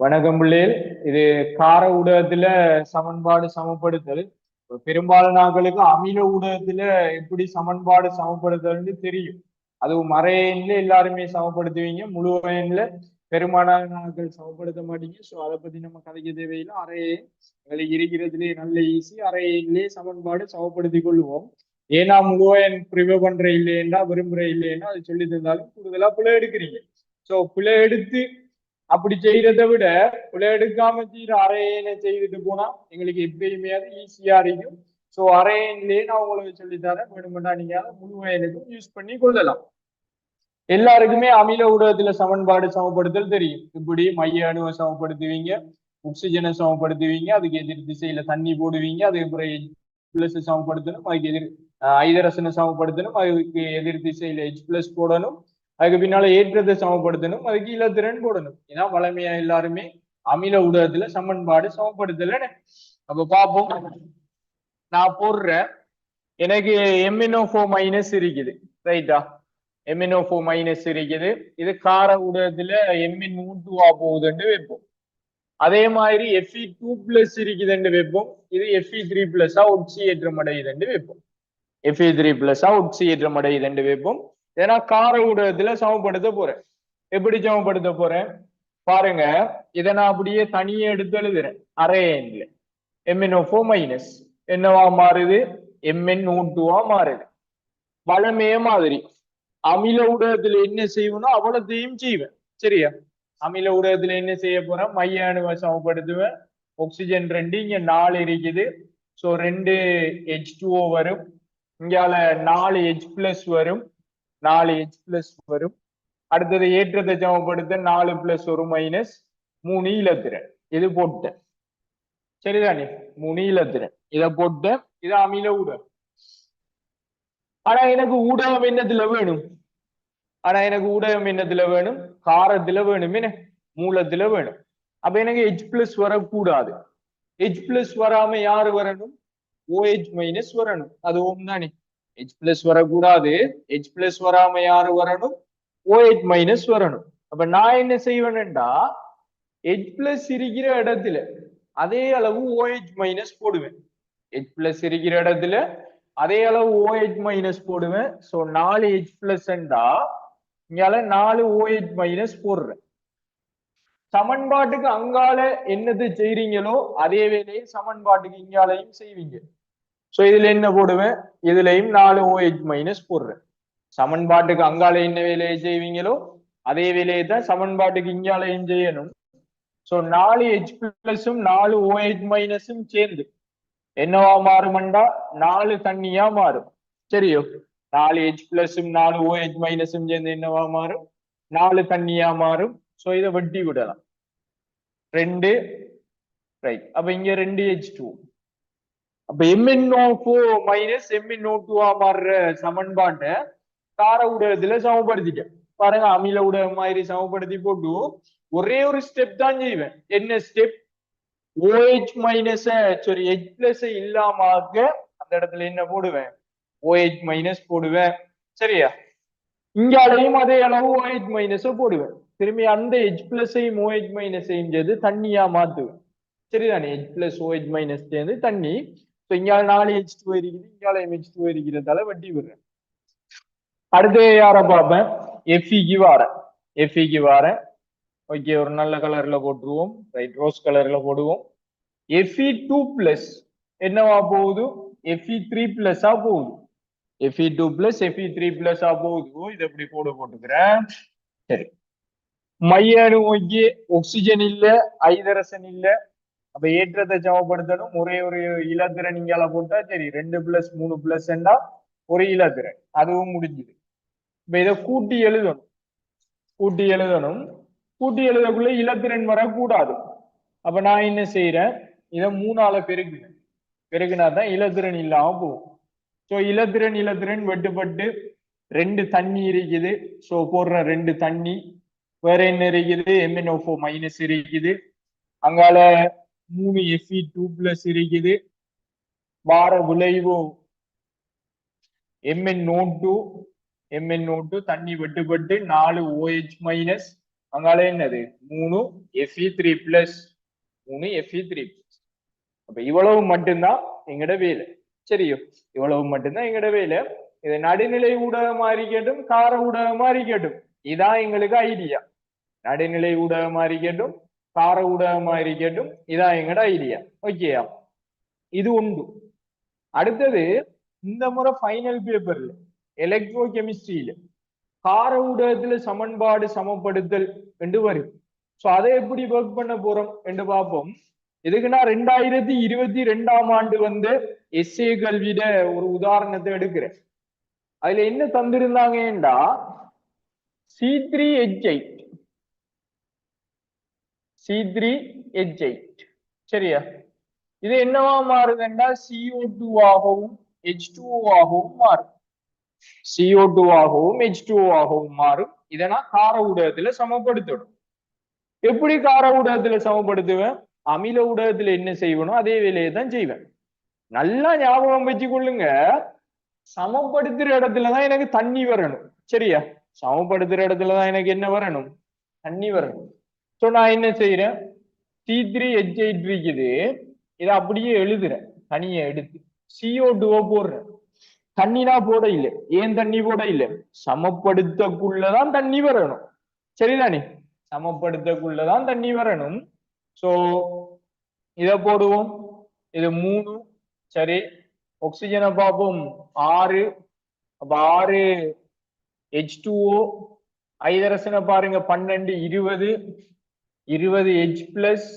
வணக்கம் பிள்ளையில் இது கார ஊடகத்துல சமன்பாடு சமப்படுத்தல். பெரும்பாலும் பெரும்பாலான அமில ஊடகத்துல எப்படி சமன்பாடு சமப்படுத்தல்னு தெரியும். அதுவும் மறையன்ல எல்லாருமே சமப்படுத்துவீங்க. முழு வயன்ல பெரும்பாலான ஆட்கள் சமப்படுத்த மாட்டீங்க. ஸோ அதை பத்தி நம்ம கதைக்க தேவையில்லை. அறையே எங்களுக்கு இருக்கிறதுலே நல்ல ஈஸி அறையிலே சமன்பாடு சமப்படுத்தி கொள்வோம். ஏன்னா முழுவயன் ப்ரிவே பண்ற இல்லைன்னா விரும்புற இல்லைன்னா அது சொல்லி தந்தாலும் கூடுதலா பிழை எடுக்கிறீங்க. ஸோ பிழை எடுத்து அப்படி செய்யறதை விட உள்ள எடுக்காம செய்யற அரையனை செய்துட்டு போனா எங்களுக்கு எப்பயுமே அது ஈஸியா இருக்கும். ஸோ அரையன்லயே நான் உங்களுக்கு சொல்லித்தரேன். வேணுமெண்டா நீங்க அதை முழு யூஸ் பண்ணி கொள்ளலாம். எல்லாருக்குமே அமில ஊடகத்துல சமன்பாடு சமப்படுத்தல் தெரியும். இப்படி மைய அணுவை சமப்படுத்துவீங்க ஆக்சிஜனை சமப்படுத்துவீங்க அதுக்கு எதிர் திசையில தண்ணி போடுவீங்க அதுக்கு பிறகு பிளஸ் சமப்படுத்தணும் அதுக்கு எதிர் ஐதரசனை சமப்படுத்தணும் அதுக்கு எதிர் திசையில ஹெச் பிளஸ் போடணும். அதுக்கு பின்னால ஏற்றத்தை சமப்படுத்தணும் அதுக்கு திறன் போடணும். ஏன்னா வளமையா எல்லாருமே அமில ஊடகத்துல சமன்பாடு சமப்படுத்தல அப்ப பார்ப்போம். நான் போடுறேன் எனக்கு எம்என்ஓ ஃபோ மைனஸ் இருக்குது. ரைட்டா எம்என்ஓ ஃபோர் மைனஸ் இருக்குது. இது கார ஊடகத்துல எம்என் டூவா போகுதுன்னு வைப்போம். அதே மாதிரி எஃப்இ டூ பிளஸ் இருக்குதுன்னு வைப்போம். இது எஃப்இ த்ரீ பிளஸ்ஸா உட்சியேற்றம் அடையுதுன்னு வைப்போம். எஃப்இ த்ரீ பிளஸ்ஸா உட்சியேற்றம் அடையுதுன்னு வைப்போம். ஏன்னா கார ஊடகத்துல சமப்படுத்த போறேன். எப்படி சமப்படுத்த போறேன்? பாருங்க இதை நான் அப்படியே தனியே எடுத்து எழுதுறேன். அரையன்ல எம்என்ஓ ஓஃபோ மைனஸ் என்னவா மாறுது? எம்என் டூவா மாறுது. வளமே மாதிரி. அமில ஊடகத்துல என்ன செய்வேனோ அவ்வளத்தையும் செய்வேன். சரியா? அமில ஊடகத்துல என்ன செய்ய போறேன்? மைய அணுவை சமப்படுத்துவேன். ஆக்சிஜன் ரெண்டு இங்க நாலு இருக்குது. ஸோ ரெண்டு ஹெச் டூஓ வரும். இங்கால நாலு ஹெச் பிளஸ் வரும். நாலு ஹெச் பிளஸ் வரும். அடுத்தது ஏற்றத்தை சமப்படுத்த நாலு பிளஸ் ஒரு மைனஸ் மூணு இலத்திரன் இது போட்டேன் சரிதானே மூணு இலத்திரன் இதை போட்டேன் இது அமில ஊடகம். ஆனா எனக்கு ஊடகம் என்னத்துல வேணும்? ஆனா எனக்கு ஊடகம் என்னத்துல வேணும்? காரத்துல வேணும். என்ன? மூலத்துல வேணும். அப்ப எனக்கு ஹெச் பிளஸ் வரக்கூடாது. ஹெச் பிளஸ் வராம யாரு வரணும்? ஓஹெச் மைனஸ் வரணும். அது ஓம் தானே ஹெச் பிளஸ் வரக்கூடாது. ஹெச் பிளஸ் வராம யாரு வரணும்? ஓஹெச் மைனஸ் வரணும். அப்ப நான் என்ன செய்வேன்டா ஹெச் பிளஸ் இருக்கிற இடத்துல அதே அளவு ஓஹெச் மைனஸ் போடுவேன். ஹெச் பிளஸ் இருக்கிற இடத்துல அதே அளவு ஓஹெச் மைனஸ் போடுவேன். ஸோ நாலு ஹெச் பிளஸ்ண்டா இங்கால நாலு ஓஹெச் மைனஸ் போடுறேன். சமன்பாட்டுக்கு அங்கால என்னது செய்றீங்களோ அதே வேலையை சமன்பாட்டுக்கு இங்காலையும் செய்வீங்க. ஸோ இதுல என்ன போடுவேன்? இதுலயும் நாலு ஓஹெச் மைனஸ் போடுறேன். சமன்பாட்டுக்கு அங்கால என்ன வேலையை செய்வீங்களோ அதே வேலையை தான் சமன்பாட்டுக்கு இங்காலையும் செய்யணும். ஸோ நாலு ஹெச் பிளஸும் நாலு ஓஹெச் மைனஸும் சேர்ந்து என்னவா மாறுமண்டா நாலு தண்ணியா மாறும். சரியோ? நாலு ஹெச் பிளஸும் நாலு ஓஹெச் மைனஸும் சேர்ந்து என்னவா மாறும்? நாலு தண்ணியா மாறும். ஸோ இதை வெட்டி விடலாம். ரெண்டு. ரைட் அப்ப இங்க ரெண்டு ஹெச் டூ அப்ப M N O four minus M N O டூவா மாறுற சமன்பாட்டை கார ஊடகத்துல சமப்படுத்திட்டேன். பாருங்க அமில ஊடகம் மாதிரி சமப்படுத்தி போட்டு ஒரே ஒரு ஸ்டெப் தான் செய்வேன். என்ன step OH minus sorry H plus இல்லாம அந்த இடத்துல என்ன போடுவேன்? ஓஹெச் மைனஸ் போடுவேன். சரியா? இங்காலையும் அதே அளவு ஓஹெச் மைனஸ போடுவேன். திரும்பி அந்த ஹெச் பிளஸையும் ஓஹெச் மைனஸையும் சேர்ந்து தண்ணியா மாத்துவேன். சரிதானே? ஹெச் பிளஸ் ஓஹெச் மைனஸ் சேர்ந்து தண்ணி ஸோ இங்கால நாலு ஹெச் டூ இருக்குது இங்காலையும் போயிருக்கிறதால டூ இருக்கிறதால வட்டி விடுறேன். அடுத்து யார பார்ப்பேன்? எஃப்இக்கு வாரேன் எஃப்இக்கு வாரேன் ஓகே ஒரு நல்ல கலர்ல போட்டுருவோம். ரைட் ரோஸ் கலர்ல போடுவோம். எஃப்இ டூ பிளஸ் என்னவா போகுது? எஃப்இ த்ரீ பிளஸ்ஸா போகுது. FE two plus FE three பிளஸ்ஸா போகுது. இதை எப்படி போட போட்டுக்கிறேன்? சரி. மைய அணு ஓகே ஆக்சிஜன் இல்ல ஐதரசன் இல்ல அப்ப ஏற்றத்தை சமப்படுத்தணும். ஒரே ஒரு இலத்திறன் இங்கால போட்டா சரி ரெண்டு பிளஸ் மூணு பிளஸ் ஒரு இலத்திறன் அதுவும் முடிஞ்சுது. இப்ப இதை கூட்டி எழுதணும். கூட்டி எழுதணும். கூட்டி எழுதக்குள்ள இலத்திறன் வரக்கூடாது. அப்ப நான் என்ன செய்யறேன் இதை மூணால பெருக்குறேன். பெருக்குனா தான் இலத்திறன் இல்லாம போகும். ஸோ இலத்திறன் இலத்திறன் வெட்டுப்பட்டு ரெண்டு தண்ணி இருக்குது. ஸோ போடுற ரெண்டு தண்ணி. வேற என்ன இருக்குது? எம்என்ஓ மைனஸ் இருக்குது. அங்கால மூணு எஃப்இ டூ பிளஸ் இருக்குது. வார விளைவு. MN note two MN note தண்ணி வெட்டுப்பட்டு நாலு ஓஹெச் மைனஸ் அங்கால என்னது? மூணு எஃப்இ த்ரீ பிளஸ் மூணு எஃப்இ த்ரீ பிளஸ் அப்ப இவ்வளவு மட்டும்தான் எங்கட வேலை. சரியோ இவ்வளவு மட்டும்தான் எங்கட வேலை. இது நடுநிலை ஊடகமா இருக்கட்டும் கார ஊடகமா இருக்கட்டும் இதான் எங்களுக்கு ஐடியா நடுநிலை ஊடகமா இருக்கட்டும் கார ஊடகமா இருக்கட்டும் இதான் எங்கட ஐடியா ஓகேயா இது உண்டு. அடுத்தது இந்த முறை ஃபைனல் பேப்பர்ல எலக்ட்ரோ கெமிஸ்ட்ரியில கார ஊடகத்துல சமன்பாடு சமப்படுத்தல் என்று வரும். சோ அதை எப்படி ஒர்க் பண்ண போறோம் என்று பார்ப்போம். எதுக்குன்னா ரெண்டாயிரத்தி இருபத்தி ரெண்டாம் ஆண்டு வந்து எஸ்ஏ கல்வியில ஒரு உதாரணத்தை எடுக்கிறேன். அதுல என்ன தந்திருந்தாங்கடா C three H eight C three H eight சரியா? இது என்னவா மாறுதுன்னா சிஓ டூ ஆகவும் ஹெச் டூ ஆகவும் மாறும். சிஓ டூ ஆகவும் ஹெச் டூ ஆகவும் மாறும். இதை நான் கார ஊடகத்துல சமப்படுத்தணும் எப்படி கார ஊடகத்துல சமப்படுத்துவேன்? அமில ஊடகத்துல என்ன செய்வனோ அதே வேலையை தான் செய்வேன். நல்லா ஞாபகம் வச்சு கொள்ளுங்க சமப்படுத்துற இடத்துலதான் எனக்கு தண்ணி வரணும். சரியா? சமப்படுத்துற இடத்துலதான் எனக்கு என்ன வரணும்? தண்ணி வரணும். சோ நான் என்ன செய்யறேன் சி த்ரீ ஹெச் எயிட் இருக்குது. இதை அப்படியே எழுதுறேன். தனியை எடுத்து. சிஓ டூவோ போடுறேன். தண்ணினா போட இல்லை. ஏன் தண்ணி போட இல்லை? சமப்படுத்தக்குள்ளதான் தண்ணி வரணும். சரிதானே? சமப்படுத்தக்குள்ளதான் தண்ணி வரணும். சோ இத போடுவோம். இது மூணு. சரி. ஆக்சிஜனை பார்ப்போம். ஆறு. அப்ப ஆறு ஹெச் டூஓ ஐதரசனை பாருங்க. பன்னெண்டு இருபது. இருபது ஹெச் பிளஸ்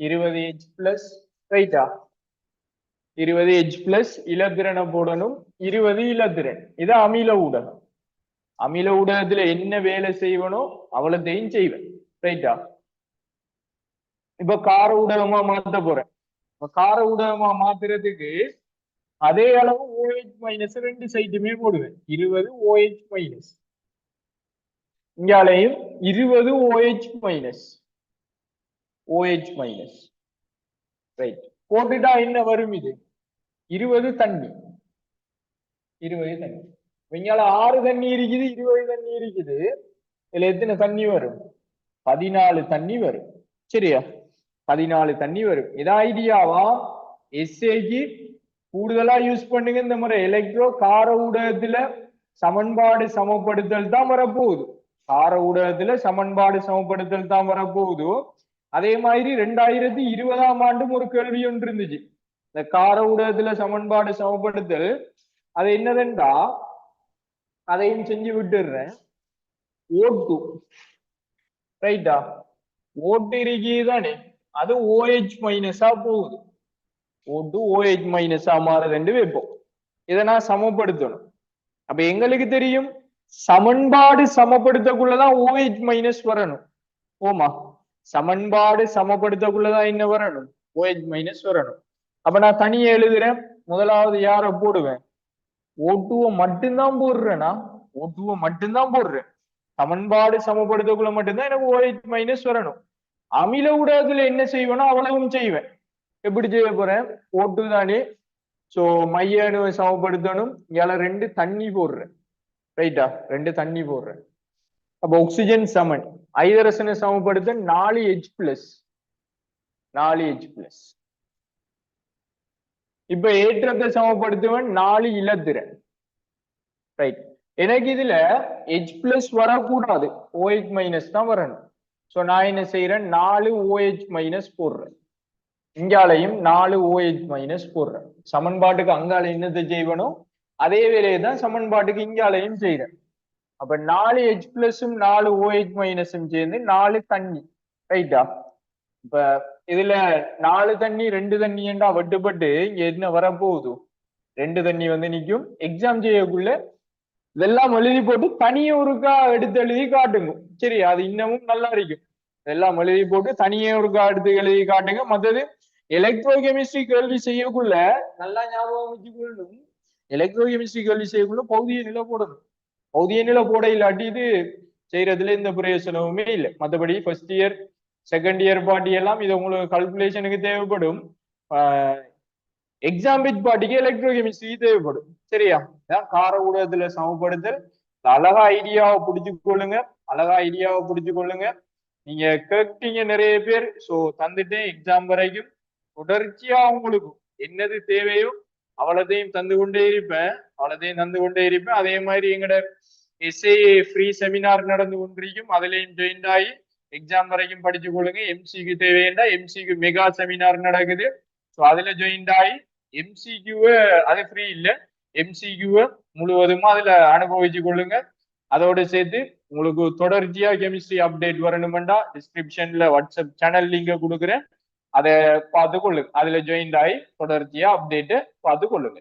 இருபது ஹெச் பிளஸ் ரைட்டா இருபது ஹெச் பிளஸ் இலத்திரனை போடணும் இருபது இலத்திரன் இது அமில ஊடகம். அமில ஊடகத்துல என்ன வேலை செய்வனோ அவ்வளத்தையும் செய்வேன். ரைட்டா இப்ப கார ஊடகமா மாத்த போறேன். இப்ப கார ஊடகமா மாத்துறதுக்கு அதே அளவு ஓஹெச் மைனஸ் ரெண்டு சைட்டுமே போடுவேன். இருபது ஓஹெச் மைனஸ் இங்காலையும் இருபது OH minus OH minus right போட்டுட்டா என்ன வரும் இது? இருபது தண்ணி. இருபது தண்ணி. இங்கால ஆறு தண்ணி இருக்குது இருபது தண்ணி இருக்குது. இதுல எத்தனை தண்ணி வரும்? பதினாலு தண்ணி வரும். சரியா? பதினாலு தண்ணி வரும். இதா ஐடியாவா எஸ்ஏக்கு கூடுதலா யூஸ் பண்ணுங்க இந்த முறை. எலக்ட்ரோ கார ஊடகத்துல சமன்பாடு சமப்படுத்தல் தான் வரப்போகுது. கார ஊடகத்துல சமன்பாடு சமப்படுத்தல் தான் வரப்போகுது அதே மாதிரி ரெண்டாயிரத்தி இருபதாம் ஆண்டும் ஒரு கேள்வி ஒன்று இருந்துச்சு. இந்த கார ஊடகத்துல சமன்பாடு சமப்படுத்தல் அது என்னதுண்டா? அதையும் செஞ்சு விட்டுடுறேன். ஓட்டு. ரைட்டா? ஓட்டு இருக்கீதானே அது ஓஹெச் மைனஸா போகுது. ஓட்டு ஓஹெச் மைனஸா மாறுதுன்னு வைப்போம். இதை நான் சமப்படுத்தணும். அப்ப எங்களுக்கு தெரியும்? சமன்பாடு சமப்படுத்தக்குள்ளதான் ஓஹெச் மைனஸ் வரணும். ஓமா சமன்பாடு சமப்படுத்தக்குள்ளதான் என்ன வரணும்? ஓஹெச் மைனஸ் வரணும். அப்ப நான் தனியா எழுதுறேன். முதலாவது யார போடுவேன்? ஓட்டுவ மட்டும்தான் போடுறேனா? ஓட்டுவ மட்டும்தான் போடுறேன். சமன்பாடு சமப்படுத்தக்குள்ள மட்டும்தான் எனக்கு ஓஹெச் மைனஸ் வரணும். அமில ஊடகத்துல என்ன செய்வேனோ அவ்வளவும் செய்வேன். எப்படி செய்ய போறேன்? ஓட்டு தானே. சோ மைய அணுவை சமப்படுத்தணும். இங்கால ரெண்டு தண்ணி போடுறேன். ரைட்டா ரெண்டு தண்ணி போடுறேன். அப்ப ஆக்சிஜன் சமன் ஐதரசனை சமப்படுத்த நாலு ஹெச் பிளஸ் நாலு ஹெச் பிளஸ் இப்ப ஏற்றத்தை சமப்படுத்துவன் நாலு இலத்திரன். ரைட் எனக்கு இதுல ஹெச் பிளஸ் வரக்கூடாது. ஓஹெச் மைனஸ் தான் வரணும். சோ நான் என்ன செய்யறேன் நாலு ஓஹெச் மைனஸ் போடுறேன். இங்காலையும் நாலு ஓஹெச் மைனஸ் போடுறேன். சமன்பாட்டுக்கு அங்கால என்னத்தை செய்வனும் அதே வேலையை தான் சமன்பாட்டுக்கு இங்காலையும் செய்யறேன் அப்ப நாலு ஹெச் பிளஸும் நாலு ஓஹெச் மைனஸும் சேர்ந்து நாலு தண்ணி. ரைட்டா இப்ப இதுல நாலு தண்ணி ரெண்டு தண்ணிண்டா வெட்டுப்பட்டு இங்க என்ன வரப்போகுது? ரெண்டு தண்ணி வந்து நிக்கும். எக்ஸாம் செய்யக்குள்ள இதெல்லாம் எழுதி போட்டு தனியே ஒருக்கா எடுத்து எழுதி காட்டுங்க. சரி அது இன்னமும் நல்லா இருக்கும். இதெல்லாம் எழுதி போட்டு தனியே ஒருக்கா எடுத்து எழுதி காட்டுங்க. மற்றது எலக்ட்ரோ கெமிஸ்ட்ரி கேள்வி செய்யக்குள்ள நல்லா ஞாபகம் வச்சுக்கொள்ளும். எலக்ட்ரோ கெமிஸ்ட்ரி கேள்வி செய்யக்குள்ள பௌதிய நிலை போடணும். பௌதிய நிலை போட இல்லாட்டி இது செய்யறதுல எந்த பிரயோசனமுமே இல்லை. மற்றபடி first year second year party எல்லாம் இது உங்களுக்கு கல்குலேஷனுக்கு தேவைப்படும். எக்ஸாம் பிட் பாட்டிக்கு எலக்ட்ரோ கெமிஸ்ட்ரி தேவைப்படும். சரியா? இதான் கார ஊடகத்துல சமப்படுத்தல். அழகா ஐடியாவை பிடிச்சு கொள்ளுங்க. அழகா ஐடியாவை பிடிச்சு கொள்ளுங்க. நீங்க கேட்டீங்க நிறைய பேர். சோ தந்துட்டேன் எக்ஸாம் வரைக்கும். தொடர்ச்சியா உங்களுக்கு என்னது தேவையோ அவ்வளதையும் தந்து கொண்டே இருப்பேன். அவ்வளதையும் தந்து கொண்டே இருப்பேன். அதே மாதிரி எங்களோட எஸ்ஏ ஃப்ரீ செமினார் நடந்து கொண்டிருக்கும். அதுலேயும் ஜாயின் ஆகி எக்ஸாம் வரைக்கும் படிச்சு கொள்ளுங்க. எம்சிக்கு தேவையண்டா எம்சிக்கு மெகா செமினார் நடக்குது. ஸோ அதுல ஜாயின் ஆகி எம்சிக்யூவை அது ஃப்ரீ இல்லை. எம்சிக்யூவை முழுவதுமா அதுல அனுபவிச்சு கொள்ளுங்க. அதோட சேர்த்து உங்களுக்கு தொடர்ச்சியா கெமிஸ்ட்ரி அப்டேட் வரணுமெண்டா டிஸ்கிரிப்ஷன்ல வாட்ஸ்அப் சேனல் லிங்க கொடுக்குறேன். அதை பார்த்து கொள்ளுங்க அதுல ஜாயின் ஆகி தொடர்ச்சியா அப்டேட்டு பார்த்து கொள்ளுங்க